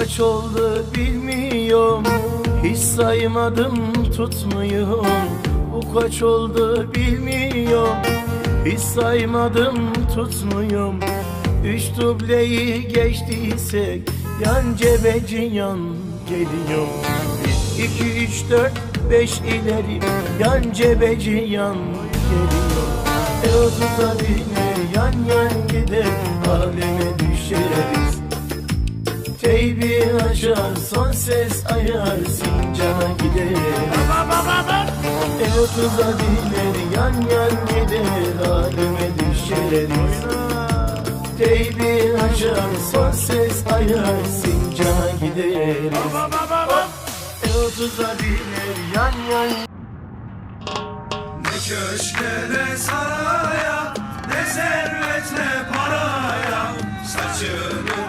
kaç oldu bilmiyorum. Hiç saymadım tutmuyorum. Bu kaç oldu bilmiyorum. Hiç saymadım tutmuyorum. Üç dubleyi geçtiysek Yan cebeci yan geliyor. Bir, iki, üç, dört, beş ileri Yan cebeci yan geliyor. E otuza biner yan yan gider. Aleme Açar son ses ayar Sincana gider. E otuza biner yan yan gider Aleme düşeriz. Teybi açar son ses ayar Sincana gideriz E otuza biner yan yan Ne köşke ne saraya Ne servet ne paraya Saçının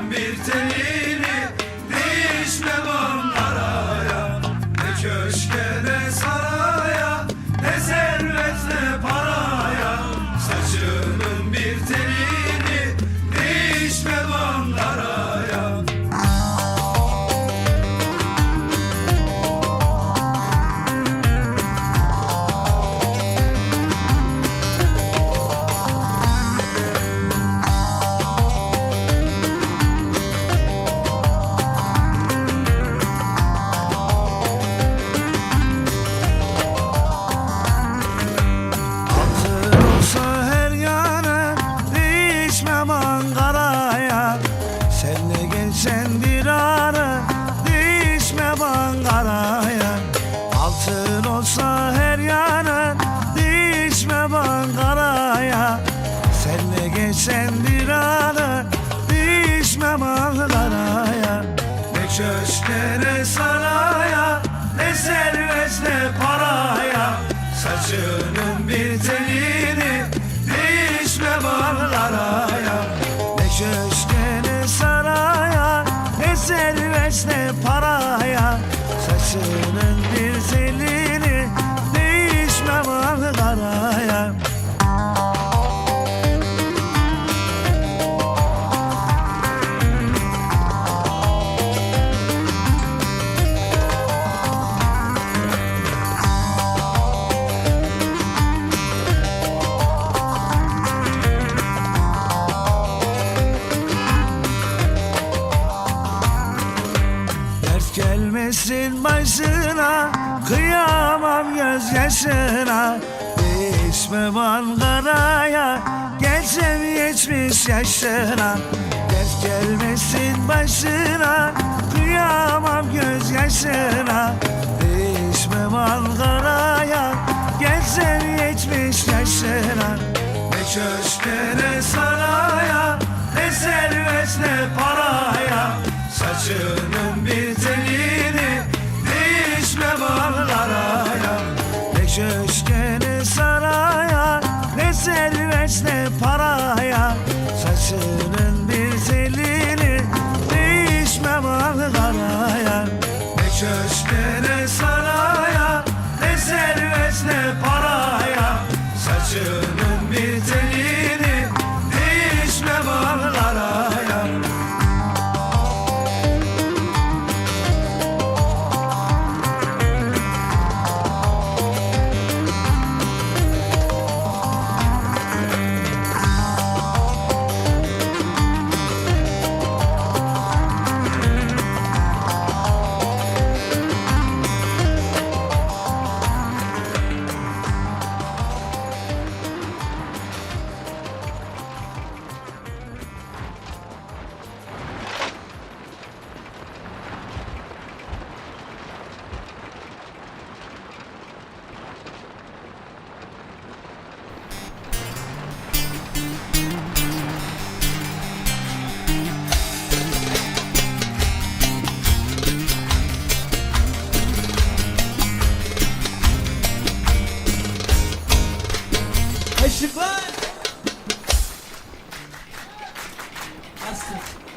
Ankara'ya. Senle gelsen bir ara Değişmem Ankara'ya Ne köşke ne saraya Ne servet ne paraya. Saçının bir telini Değişmem Ankara'ya Ne köşke ne saraya Ne servet ne paraya. Saçının gelmesin başına Kıyamam gözyaşına Değişmem Ankara'ya Gelsem yetmiş yaşına. Dert gelmesin başına Kıyamam gözyaşına Değişmem Ankara'ya Gelsem yetmiş yaşına. Ne köşke ne saraya Ne servet ne paraya. Saçının ne saraya Ne servet ne paraya. Saçının Kaşıklar. Bastır.